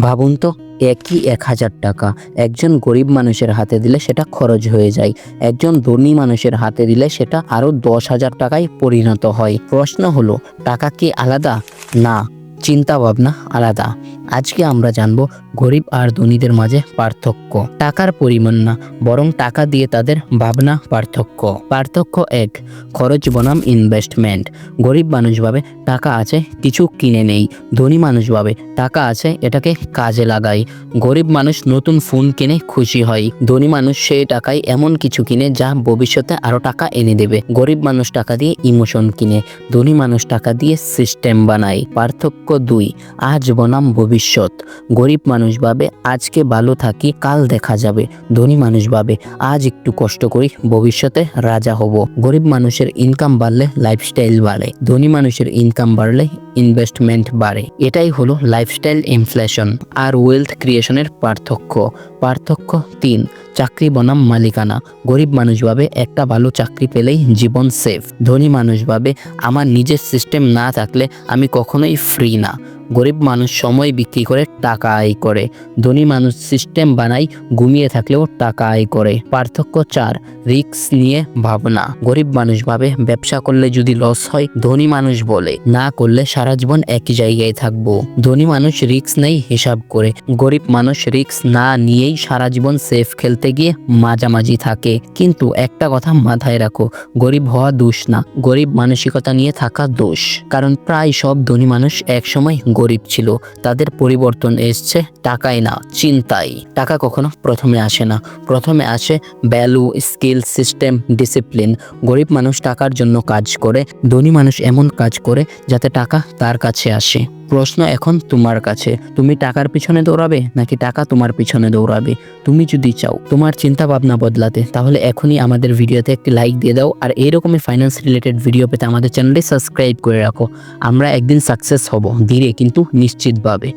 ভাবুন তো, একই এক হাজার টাকা। একজন গরিব মানুষের হাতে দিলে সেটা খরচ হয়ে যায়। একজন ধনী মানুষের হাতে দিলে সেটা আরও দশ হাজার টাকায় পরিণত হয়। প্রশ্ন হলো, টাকা কি আলাদা? না চিন্তা ভাবনা আলাদা। আজকে আমরা জানব গরিব আর ধনীদের মাঝে পার্থক্য। টাকার পরিমাণ না, বরং টাকা দিয়ে তাদের ভাবনা পার্থক্য। পার্থক্য এক, খরচ বনাম ইনভেস্টমেন্ট গরিব মানুষ ভাবে টাকা আছে, কিছু কিনে নেই। ধনী মানুষ ভাবে টাকা আছে, এটাকে কাজে লাগাই গরিব মানুষ নতুন ফোন কিনে খুশি হয়। ধনী মানুষ সেই টাকায় এমন কিছু কিনে যা ভবিষ্যতে আরও টাকা এনে দেবে। গরিব মানুষ টাকা দিয়ে ইমোশন কিনে, ধনী মানুষ টাকা দিয়ে সিস্টেম বানায়। পার্থক্য দুই, আজ বনাম ভবিষ্যৎ গরিব মানুষ ভাবে, আজকে ভালো থাকি, কাল দেখা যাবে। ধনী মানুষ ভাবে, আজ একটু কষ্ট করি, ভবিষ্যতে রাজা হব। গরিব মানুষের ইনকাম বাড়লে লাইফস্টাইল বাড়ে। ধনী মানুষের ইনকাম বাড়লে ইনভেস্টমেন্ট বাড়ে। এটাই হলো লাইফস্টাইল ইনফ্লেশন আর ওয়েলথ ক্রিয়েশনের পার্থক্য। পার্থক্য তিন, চাকরি বনাম মালিকানা। গরিব মানুষ ভাবে, একটা ভালো চাকরি পেলেই জীবন সেফ ধনী মানুষ ভাবে, আমার নিজের সিস্টেম না থাকলে আমি কখনোই ফ্রি না। গরিব মানুষ সময় বিক্রি করে টাকা আয় করে। ধনী মানুষ সিস্টেম বানাই ঘুমিয়ে থাকলেও টাকা আয় করে। পার্থক্য চার রিক্স নিয়ে ভাবনা। গরিব মানুষ ভাবে, ব্যবসা করলে যদি লস হয়, ধনী মানুষ বলে। না করলে সারা জীবন একই জায়গায় থাকব। ধনী মানুষ রিক্স নেই হিসাব করে। গরিব মানুষ রিস্ক না নিয়েই সারা জীবন সেফ খেলতে গিয়ে মাঝামাঝি থাকে। কিন্তু একটা কথা মাথায় রাখো, গরিব হওয়া দোষ না। গরিব মানসিকতা নিয়ে থাকা দোষ। কারণ প্রায় সব ধনী মানুষ একসময় গরিব ছিল। তাদের পরিবর্তন এসছে টাকাই না, চিন্তাই। টাকা কখনো প্রথমে আসে না। প্রথমে আসে ভ্যালু স্কিল সিস্টেম ডিসিপ্লিন গরিব মানুষ টাকার জন্য কাজ করে, ধনী মানুষ এমন কাজ করে যাতে টাকা তার কাছে আসে। প্রশ্ন এখন তোমার কাছে। তুমি টাকার পিছনে দৌড়াবে নাকি টাকা তোমার পিছনে দৌড়াবে? তুমি যদি চাও তোমার চিন্তা ভাবনা বদলাতে, তাহলে এখনই আমাদের ভিডিওতে একটি লাইক দিয়ে দাও আর এইরকমই ফাইন্যান্স রিলেটেড ভিডিও পেতে আমাদের চ্যানেলটি সাবস্ক্রাইব করে রাখো। আমরা একদিন সাকসেস হব, ধীরে কিন্তু নিশ্চিতভাবে।